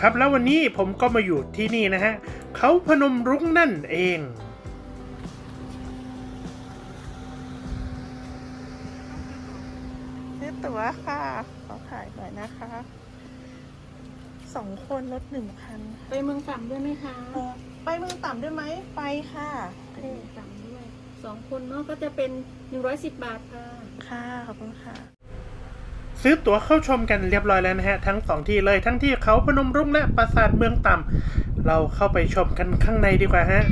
ครับแล้ววันนี้ผมก็มาอยู่ที่นี่นะฮะเขาพนมรุ้งนั่นเองซื้อตั๋วค่ะ ขอถ่ายหน่อยนะคะสองคนรถหนึ่งคัน ไปเมืองต่ำด้วยไหมคะเอ่อไปเมืองต่ำด้วยไหมไปค่ะไปเมืองต่ำด้วยสองคนเนาะก็จะเป็นหนึ่งร้อยสิบบาทค่ะ ค่ะ ขอบคุณค่ะ ซื้อตั๋วเข้าชมกันเรียบร้อยแล้วนะฮะ ทั้งสองที่เลยทั้งที่เขาพนมรุ้งและปราสาทเมืองต่ำเราเข้าไปชมกันข้างในดีกว่าฮะ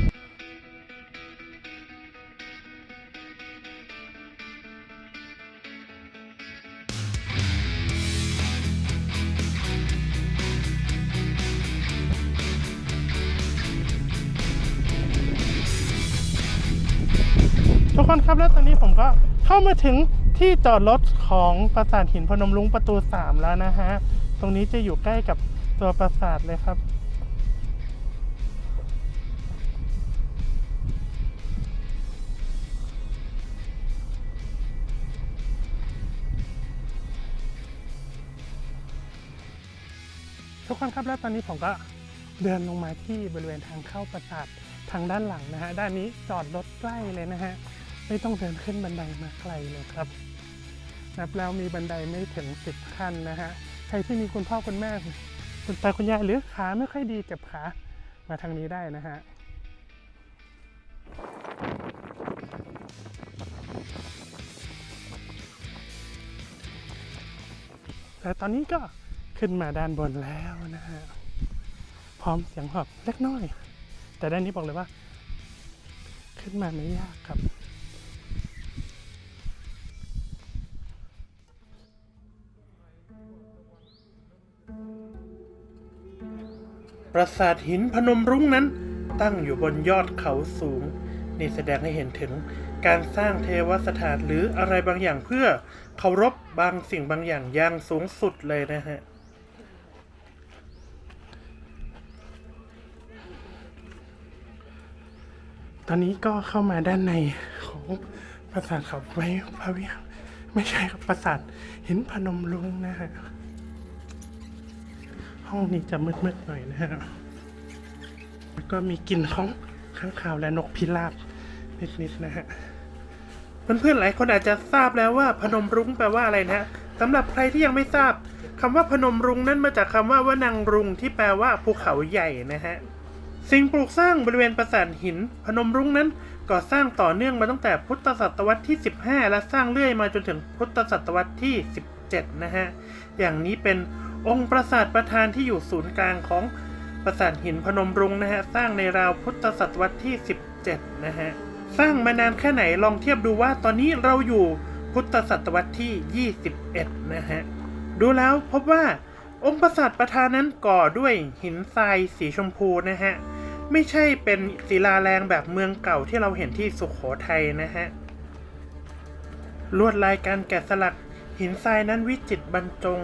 ทุกคนครับแล้วตอนนี้ผมก็เข้ามาถึง ที่จอดรถของปราสาทหินพนมรุ้งประตู 3 แล้วนะฮะ ตรงนี้จะอยู่ใกล้กับตัวปราสาทเลยครับ ทุกคนครับแล้วตอนนี้ผมก็เดินลงมาที่บริเวณทางเข้าปราสาททางด้านหลังนะฮะ ด้านนี้จอดรถใกล้เลยนะฮะ ไม่ต้องเดินขึ้นบันไดมาไกลเลยครับ นับแล้วมีบันไดไม่ถึงสิบขั้นนะฮะ ใครที่มีคุณพ่อคุณแม่คุณตาคุณยายหรือขาไม่ค่อยดีเจ็บขามาทางนี้ได้นะฮะแต่ตอนนี้ก็ขึ้นมาด้านบนแล้วนะฮะ พร้อมเสียงหอบเล็กน้อย แต่ด้านนี้บอกเลยว่า ขึ้นมาไม่ยากครับ ปราสาทหินพนมรุ้งนั้น ตั้งอยู่บนยอดเขาสูง นี่แสดงให้เห็นถึงการสร้างเทวสถานหรืออะไรบางอย่างเพื่อเคารพบางสิ่งบางอย่างอย่างสูงสุดเลยนะฮะตอนนี้ก็เข้ามาด้านในของปราสาทเขาไว้พระวิหารไม่ใช่ครับปราสาทหินพนมรุ้งนะฮะ ห้องนี้จะมืดๆหน่อยนะฮะแล้วก็มีกลิ่นของข้างคาวและนกพิราบนิดๆนะฮะเพื่อนๆหลายคนอาจจะทราบแล้วว่าพนมรุ้งแปลว่าอะไรนะฮะสำหรับใครที่ยังไม่ทราบคำว่าพนมรุ้งนั่นมาจากคำว่าวานังรุ้งที่แปลว่าภูเขาใหญ่นะฮะสิ่งปลูกสร้างบริเวณปราสาทหิน พนมรุ้งนั้นก่อสร้างต่อเนื่องมาตั้งแต่พุทธศตวรรษที่ 15 และสร้างเรื่อยมาจนถึงพุทธศตวรรษที่ 17 นะฮะ อย่างนี้เป็น องค์ปราสาทประธานที่อยู่ศูนย์กลางของปราสาทหินพนมรุ้งนะฮะ สร้างในราวพุทธศตวรรษที่ 17 นะฮะ สร้างมานานแค่ไหนลองเทียบดูว่าตอนนี้เราอยู่พุทธศตวรรษที่ 21 นะฮะ ดูแล้วพบว่าองค์ปราสาทประธานนั้นก่อด้วยหินทรายสีชมพูนะฮะ ไม่ใช่เป็นศิลาแรงแบบเมืองเก่าที่เราเห็นที่สุขโขทัยนะฮะ ลวดลายการแกะสลักหินทรายนั้นวิจิตรบรรจง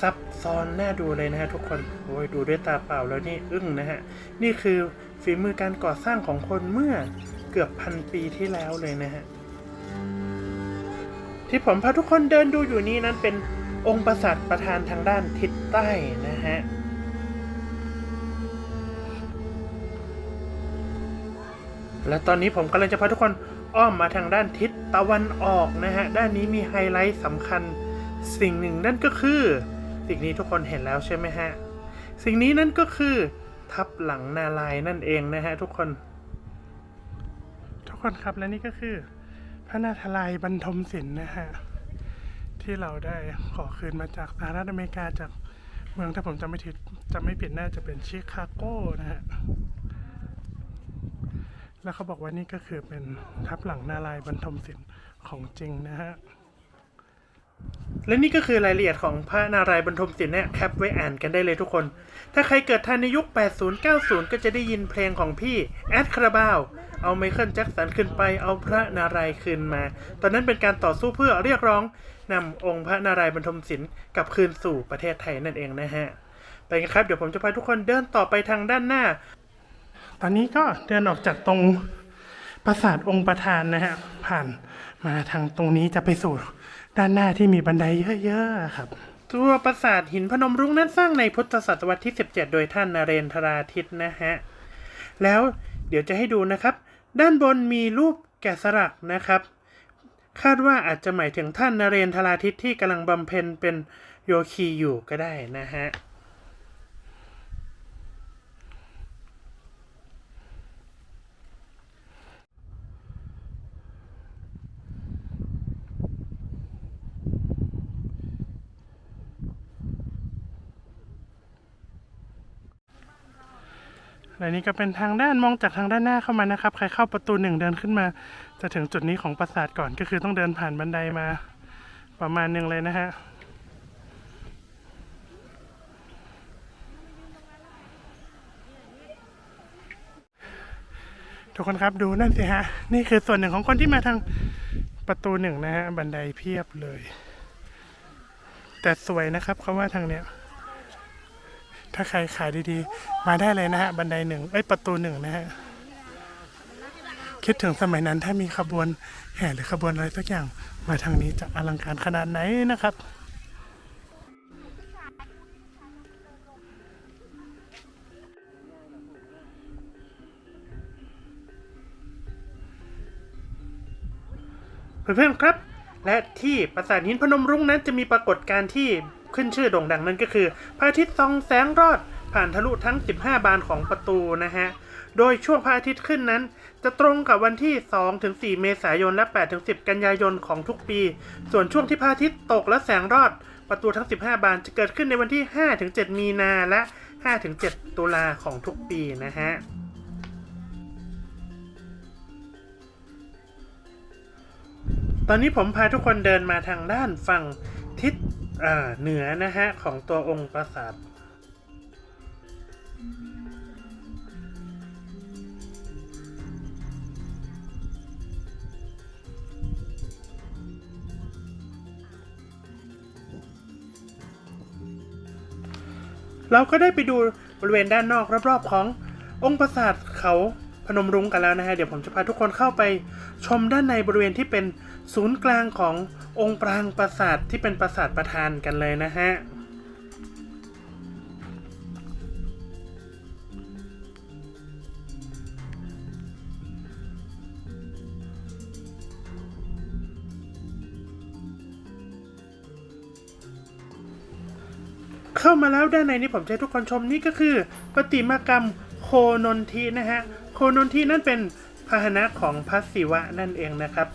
ซับซ้อนน่าดูเลยนะฮะทุกคนโอ้ยดูด้วยตาเปล่าแล้วนี่อึ้งนะฮะ นี่คือฝีมือการก่อสร้างของคนเมื่อเกือบพันปีที่แล้วเลยนะฮะ ที่ผมพาทุกคนเดินดูอยู่นี้นั้นเป็นองค์ปราสาทประธานทางด้านทิศใต้นะฮะและตอนนี้ผมกำลังจะพาทุกคนอ้อมมาทางด้านทิศตะวันออกนะฮะ ด้านนี้มีไฮไลท์สำคัญสิ่งหนึ่งนั่นก็คือ สิ่งนี้ทุกคนเห็นแล้วใช่ไหมฮะ สิ่งนี้นั่นก็คือ ทับหลังนาลายนั่นเองนะฮะทุกคน ทุกคนครับและนี่ก็คือ พระนาทลายบรรทมศิลป์นะฮะ ที่เราได้ขอคืนมาจากสหรัฐอเมริกาจากเมืองถ้าผมจำไม่ผิดจำไม่ผิดน่าจะเป็นชิคาโกนะฮะ แล้วเขาบอกว่านี่ก็คือเป็นทับหลังนาลายบรรทมศิลป์ของจริงนะฮะ และนี่ก็คือรายละเอียดของพระนารายณ์บรรทมศิลป์เนี่ยแคปไว้อ่านกันได้เลยทุกคน ถ้าใครเกิดทันในยุค 80 90 ก็จะได้ยินเพลงของพี่แอดคาราบาว เอาไมเคิลแจ็คสันขึ้นไป เอาพระนารายณ์คืนมา ตอนนั้นเป็นการต่อสู้เพื่อเรียกร้องนำองค์พระนารายณ์บรรทมศิลป์กลับคืนสู่ประเทศไทยนั่นเองนะฮะ ไปกันครับ เดี๋ยวผมจะพาทุกคนเดินต่อไปทางด้านหน้า ตอนนี้ก็เดินออกจากตรงปราสาทองค์ประธานนะฮะ ผ่านมาทางตรงนี้จะไปสู่ ด้านหน้าที่มีบันไดเยอะๆครับ ตัวปราสาทหินพนมรุ้งนั้นสร้างในพุทธศตวรรษที่ 17 โดยท่านนเรนทราทิตนะฮะ แล้วเดี๋ยวจะให้ดูนะครับ ด้านบนมีรูปแกะสลักนะครับ คาดว่าอาจจะหมายถึงท่านนเรนทราทิตที่กำลังบำเพ็ญเป็นโยคีอยู่ก็ได้นะฮะ และนี่ก็เป็นทางด้านมองจากทางด้านหน้าเข้ามานะครับ ใครเข้าประตูหนึ่งเดินขึ้นมา จะถึงจุดนี้ของปราสาทก่อนก็คือต้องเดินผ่านบันไดมาประมาณหนึ่งเลยนะฮะทุกคนครับดูนั่นสิฮะ นี่คือส่วนหนึ่งของคนที่มาทางประตูหนึ่งนะฮะ บันไดเพียบเลย แต่สวยนะครับเขาว่าทางเนี้ย ถ้าใครขายดีๆ มาได้เลยนะฮะ บันไดหนึ่งเอ้ประตูหนึ่งนะฮะ คิดถึงสมัยนั้นถ้ามีขบวนแห่หรือขบวนอะไรสักอย่าง มาทางนี้จะอลังการขนาดไหนนะครับเพื่อนๆครับ และที่ปราสาทหินพนมรุ้งนั้นจะมีปรากฏการณ์ที่ ขึ้นชื่อโด่งดังนั่นก็คือพระอาทิตย์ส่องแสงรอด ผ่านทะลุทั้ง 15 บานของประตูนะฮะ โดยช่วงพระอาทิตย์ขึ้นนั้น จะตรงกับวันที่ 2-4 เมษายนและ 8-10 กันยายนของทุกปี ส่วนช่วงที่พระอาทิตย์ตกและแสงรอด ประตูทั้ง 15 บานจะเกิดขึ้นในวันที่ 5-7 มีนาและ 5-7 ตุลาของทุกปีนะฮะตอนนี้ผมพาทุกคนเดินมาทางด้านฝั่งทิศ เอ่อเหนือนะฮะ ของตัวองค์ปราสาทเราก็ได้ไปดูบริเวณด้านนอกรอบๆขององค์ปราสาทเขา นมรุ้งกันแล้วนะฮะ เดี๋ยวผมจะพาทุกคนเข้าไปชมด้านในบริเวณที่เป็นศูนย์กลางขององค์ปรางปราสาทที่เป็นปราสาทประธานกันเลยนะฮะเข้ามาแล้วด้านในนี้ผมจะให้ทุกคนชมนี่ก็คือประติมากรรมโคนนทีนะฮะ คนนทีนั่นเป็นพาหนะของพระศิวะนั่นเองนะครับ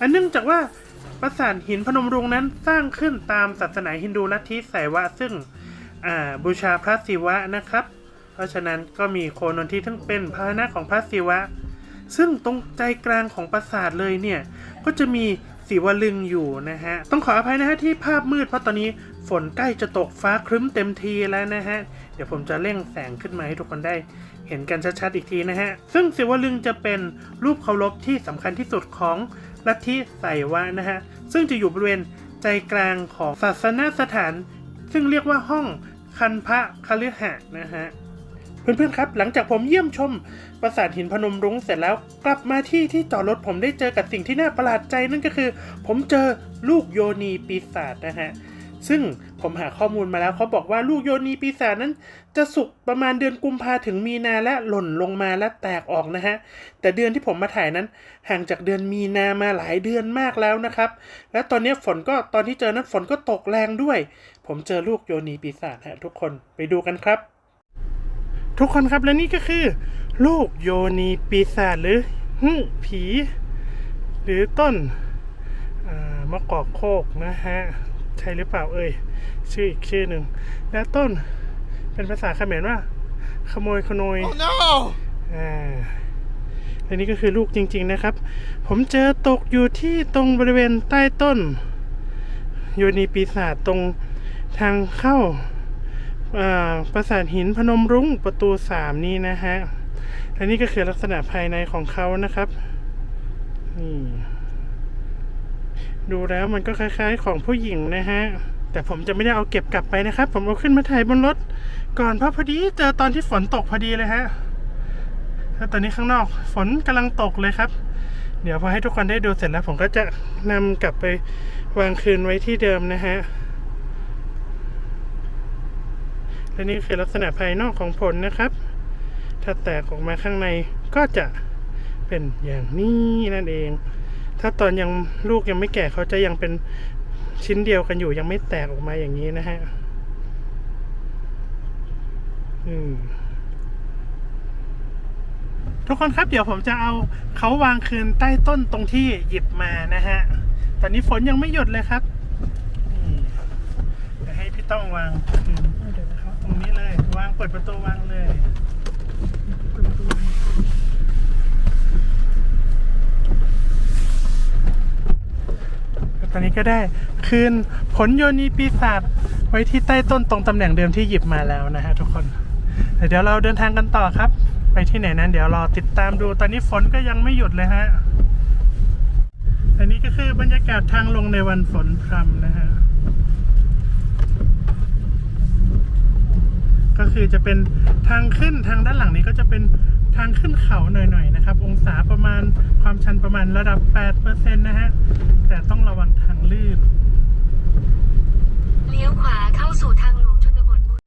อันเนื่องจากว่าปราสาทหินพนมรุ้งนั้นสร้างขึ้นตามศาสนาฮินดูลัทธิไสยวะซึ่งบูชาพระศิวะนะครับ เพราะฉะนั้นก็มีโคนนทีทั้งเป็นพาหนะของพระศิวะ ซึ่งตรงใจกลางของปราสาทเลยเนี่ยก็จะมีสีวลึงอยู่นะฮะ ต้องขออภัยนะฮะที่ภาพมืดเพราะตอนนี้ฝนใกล้จะตกฟ้าครึ้มเต็มทีแล้วนะฮะ เดี๋ยวผมจะเร่งแสงขึ้นมาให้ทุกคนได้ เห็นกันชัดๆอีกทีนะฮะ ซึ่งสีวลึงจะเป็นรูปเคารพที่สำคัญที่สุดของลัทธิไสวะนะฮะ ซึ่งจะอยู่บริเวณใจกลางของศาสนสถาน ซึ่งเรียกว่าห้องคันพระคฤหะนะฮะเพื่อนๆครับ หลังจากผมเยี่ยมชมปราสาทหินพนมรุ้งเสร็จแล้วกลับมาที่ที่จอดรถผมได้เจอกับสิ่งที่น่าประหลาดใจนั่นก็คือ ผมเจอลูกโยนีปีศาจนะฮะ ซึ่งผมหาข้อมูลมาแล้วเขาบอกว่าลูกโยนีปีศาจนั้น จะสุกประมาณเดือนกุมภาถึงมีนาและหล่นลงมาและแตกออกนะฮะ แต่เดือนที่ผมมาถ่ายนั้น ห่างจากเดือนมีนามาหลายเดือนมากแล้วนะครับ และตอนนี้ฝนก็ตอนที่เจอนั้นฝนก็ตกแรงด้วย ผมเจอลูกโยนีปีศาจฮะทุกคนไปดูกันครับ ทุกคนครับและนี่ก็คือ ลูกโยนีปีศาจหรือหผี หรือต้นมะกอกโคกนะฮะ ใช่หรือเปล่าเอ่ยชื่ออีกชื่อหนึ่ง และต้นเป็นภาษาเขมรว่า ขโมยขโมย Oh no! อ่าและนี่ก็คือลูกจริง ๆนะครับ ผมเจอตกอยู่ที่ตรงบริเวณใต้ต้นโยนีปีศาจตรงทางเข้าอ่าปราสาทหินพนมรุ้งประตูสามนี่นะฮะ และนี่ก็คือลักษณะภายในของเขานะครับ นี่ ดูแล้วมันก็คล้ายๆของผู้หญิงนะฮะ แต่ผมจะไม่ได้เอาเก็บกลับไปนะครับ ผมเอาขึ้นมาถ่ายบนรถ ก่อนเพราะพอดีเจอตอนที่ฝนตกพอดีเลยฮะแล้วตอนนี้ข้างนอกฝนกำลังตกเลยครับ เดี๋ยวพอให้ทุกคนได้ดูเสร็จแล้ว ผมก็จะนำกลับไปวางคืนไว้ที่เดิมนะฮะและนี่คือลักษณะภายนอกของผลนะครับ ถ้าแตกออกมาข้างในก็จะเป็นอย่างนี้นั่นเอง ถ้าตอนยังลูกยังไม่แก่เขาจะยังเป็นชิ้นเดียวกันอยู่ยังไม่แตกออกมาอย่างนี้นะฮะอืมทุกคนครับเดี๋ยวผมจะเอาเขาวางคืนใต้ต้นตรงที่หยิบมานะฮะ ตอนนี้ฝนยังไม่หยุดเลยครับนี่เดี๋ยวให้พี่ต้องวางคืนเดี๋ยวนะครับตรงนี้เลย วางเปิดประตูวางเลยเปิดประตูวางแล้ว ตอนนี้ก็ได้คืนผลโยนีปีศาจไว้ที่ใต้ต้นตรงตำแหน่งเดิมที่หยิบมาแล้วนะฮะทุกคน เดี๋ยวเราเดินทางกันต่อครับ ไปที่ไหนนั้น เดี๋ยวรอติดตามดูตอนนี้ฝนก็ยังไม่หยุดเลยฮะอันนี้ก็คือบรรยากาศทางลงในวันฝนพรำนะฮะก็คือจะเป็นทางขึ้นทางด้านหลังนี้ก็จะเป็น ทางขึ้นเขาหน่อยๆนะครับ องศาประมาณความชันประมาณระดับ 8%นะฮะ แต่ต้องระวังทางลื่น เลี้ยวขวาเข้าสู่ทางหลวงชนบทบุรี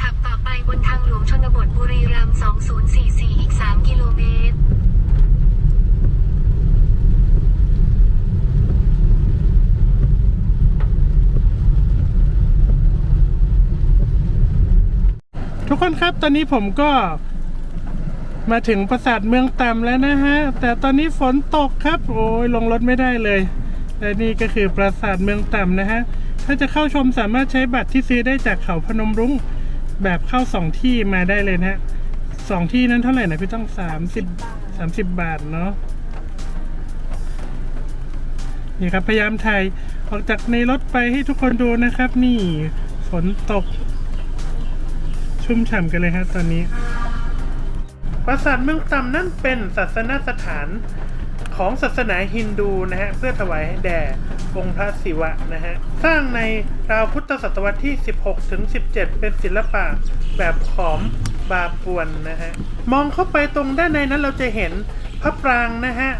ขับต่อไปบนทางหลวงชนบทบุรีรัมย์2044 อีก 3 กิโลเมตร ทุก คนครับ ตอนนี้ผมก็มาถึงปราสาทเมืองต่ำแล้วนะฮะ แต่ตอนนี้ฝนตกครับ โอ้ยลงรถไม่ได้เลย และนี่ก็คือปราสาทเมืองต่ำนะฮะ ถ้าจะเข้าชมสามารถใช้บัตรที่ซื้อได้จากเขาพนมรุ้งแบบเข้าสองที่มาได้เลยนะฮะสองที่นั้นเท่าไหร่นะพี่ต้องสามสิบสามสิบบาทเนาะนี่ครับพยายามถ่ายออกจากในรถไปให้ทุกคนดูนะครับ นี่ฝนตก ชุ่มฉ่ำกันเลยฮะตอนนี้ ปราสาทเมืองต่ำนั่นเป็นศาสนสถานของศาสนาฮินดูนะฮะเพื่อถวายแด่องค์พระศิวะนะฮะสร้างในราวพุทธศตวรรษที่ 16 ถึง 17 เป็นศิลปะแบบขอมบาปวนนะฮะมองเข้าไปตรงด้านในนั้นเราจะเห็นพระปรางนะฮะ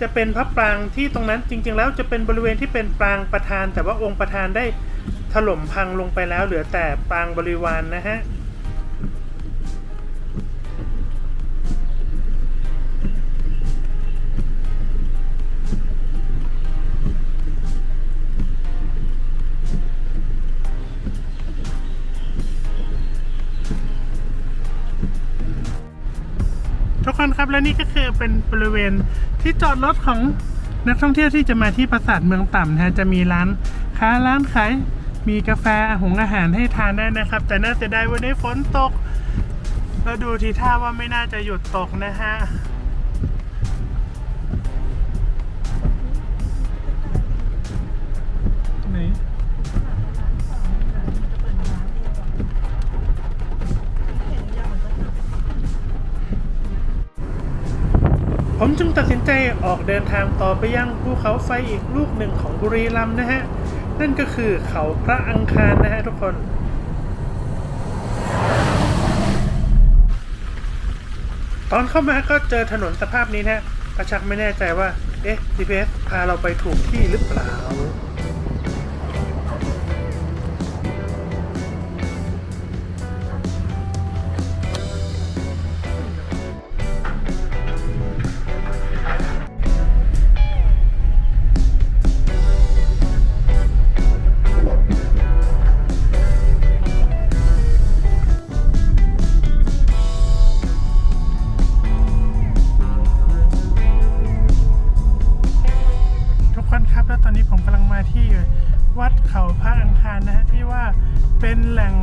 จะเป็นพระปรางที่ตรงนั้นจริง ๆ แล้วจะเป็นบริเวณที่เป็นปรางประธาน แต่ว่าองค์ประธานได้ถล่มพังลงไปแล้วเหลือแต่ปรางบริวารนนะฮะ คนครับ และนี่ก็คือเป็นบริเวณที่จอดรถของนักท่องเที่ยวที่จะมาที่ปราสาทเมืองต่ำนะฮะจะมีร้านค้าร้านขายมีกาแฟหงอาหารให้ทานได้นะครับ แต่น่าจะได้วันนี้ฝนตก แล้วดูทีท่าว่าไม่น่าจะหยุดตกนะฮะ ผมจึงตัดสินใจออกเดินทางต่อไปยังภูเขาไฟอีกลูกหนึ่งของบุรีรัมย์นะฮะ นั่นก็คือเขาพระอังคารนะฮะทุกคนตอนเข้ามาก็เจอถนนสภาพนี้นะฮะกระชักไม่แน่ใจว่า เอ๊ะ GPS พาเราไปถูกที่หรือเปล่า วัดเขาพระอังคารนะฮะที่ว่าเป็นแหล่ง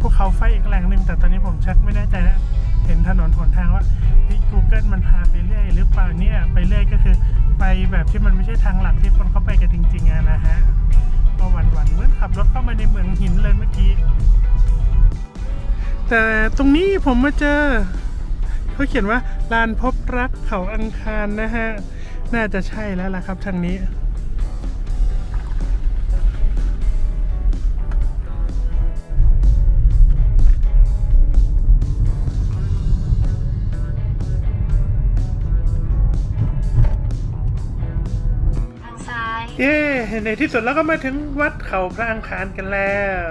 ภูเขาไฟอีกแหล่งหนึ่งแต่ตอนนี้ผมชักไม่แน่ใจนะเห็นถนนหนทางว่าที่ Google มันพาไปเรื่อยหรือเปล่าเนี่ยไปเรื่อยก็คือไปแบบที่มันไม่ใช่ทางหลักที่คนเข้าไปกันจริงๆอะนะฮะก็หวันๆเหมือนขับรถเข้ามาในเมืองหินเลยเมื่อกี้ แต่ตรงนี้ผมมาเจอเขาเขียนว่าลานพบรักเขาอังคารนะฮะ น่าจะใช่แล้วล่ะครับทางนี้ เย้ในที่สุดเราก็มาถึงวัดเขาพระอังคารกันแล้ว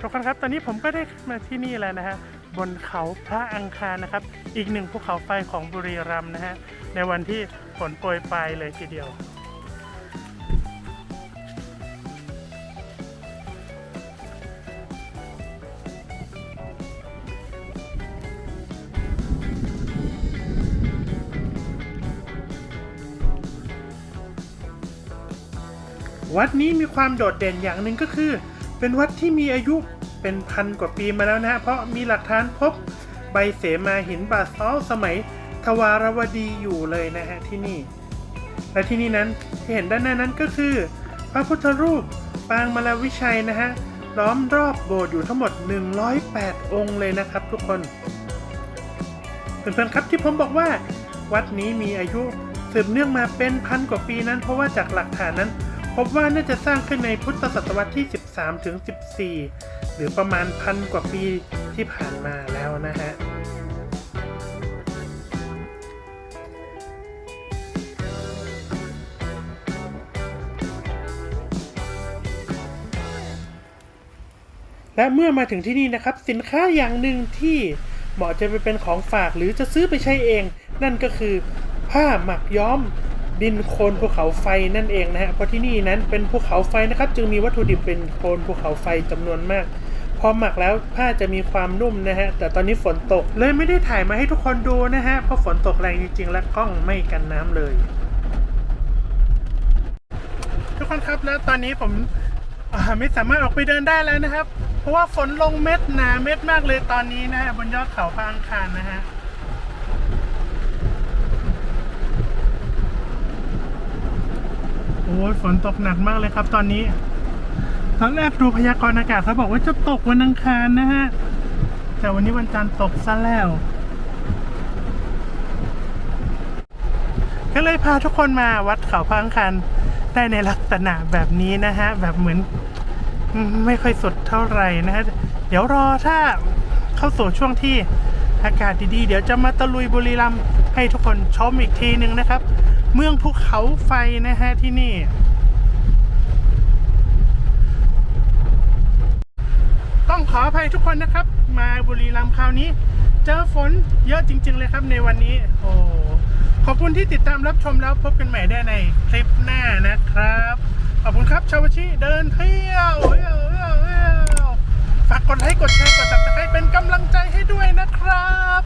ทุกคนครับ ตอนนี้ผมก็ได้มาที่นี่แล้วนะฮะ บนเขาพระอังคารนะครับ อีกหนึ่งภูเขาไฟของบุรีรัมย์นะฮะ ในวันที่ฝนโปรยปลายเลยทีเดียว วัดนี้มีความโดดเด่นอย่างหนึ่งก็คือ เป็นวัดที่มีอายุ เป็นพันกว่าปีมาแล้วนะฮะเพราะมีหลักฐานพบใบเสมาหินบาซอลสมัยทวารวดีอยู่เลยนะฮะที่นี่ และที่นี่นั้นที่เห็นด้านหน้านั้นก็คือ พระพุทธรูปปางมาลาวิชัยนะฮะล้อมรอบโบสถ์อยู่ทั้งหมด 108 องค์เลยนะครับทุกคนเพื่อนๆครับที่ผมบอกว่าวัดนี้มีอายุสืบเนื่องมาเป็นพันกว่าปีนั้น เพราะว่าจากหลักฐานนั้น พบว่าน่าจะสร้างขึ้นในพุทธศตวรรษที่ 13 ถึง 14 หรือประมาณพันกว่าปีที่ผ่านมาแล้วนะฮะและเมื่อมาถึงที่นี่นะครับสินค้าอย่างหนึ่งที่เหมาะจะไปเป็นของฝากหรือจะซื้อไปใช้เอง นั่นก็คือผ้าหมักย้อมดินโคลนภูเขาไฟนั่นเองนะฮะเพราะที่นี่นั้นเป็นภูเขาไฟนะครับ จึงมีวัตถุดิบเป็นโคลนภูเขาไฟจำนวนมาก พอหมักแล้วผ้าจะมีความนุ่มนะฮะ แต่ตอนนี้ฝนตกเลยไม่ได้ถ่ายมาให้ทุกคนดูนะฮะ เพราะฝนตกแรงจริงๆ และกล้องไม่กันน้ำเลย ทุกคนครับแล้วตอนนี้ผมไม่สามารถออกไปเดินได้แล้วนะครับ เพราะว่าฝนลงเม็ดหนาเม็ดมากเลยตอนนี้นะฮะบนยอดเขาพระอังคารนะฮะโอ้ยฝนตกหนักมากเลยครับตอนนี้ ตอนแรกดูพยากรณ์อากาศเขาบอกว่าจะตกวันอังคารนะฮะ แต่วันนี้วันจันทร์ตกซะแล้ว ก็เลยพาทุกคนมาวัดเขาพังคารได้ในลักษณะแบบนี้นะฮะ แบบเหมือนไม่ค่อยสดเท่าไหร่นะฮะ เดี๋ยวรอถ้าเข้าสู่ช่วงที่อากาศดีๆ เดี๋ยวจะมาตะลุยบุรีรัมย์ให้ทุกคนชมอีกทีหนึ่งนะครับ เมืองภูเขาไฟนะฮะที่นี่ ต้อง ขออภัยทุกคนนะครับ มาบุรีรัมย์คราวนี้ เจอฝนเยอะจริง ๆ เลยครับในวันนี้ โอ้ขอบคุณที่ติดตามรับชมแล้วพบกันใหม่ได้ในคลิปหน้านะครับ ขอบคุณครับชาวชิเดินเที่ยวฝากกดไลค์กดแชร์กดติดตามเป็นกำลังใจให้ด้วยนะครับ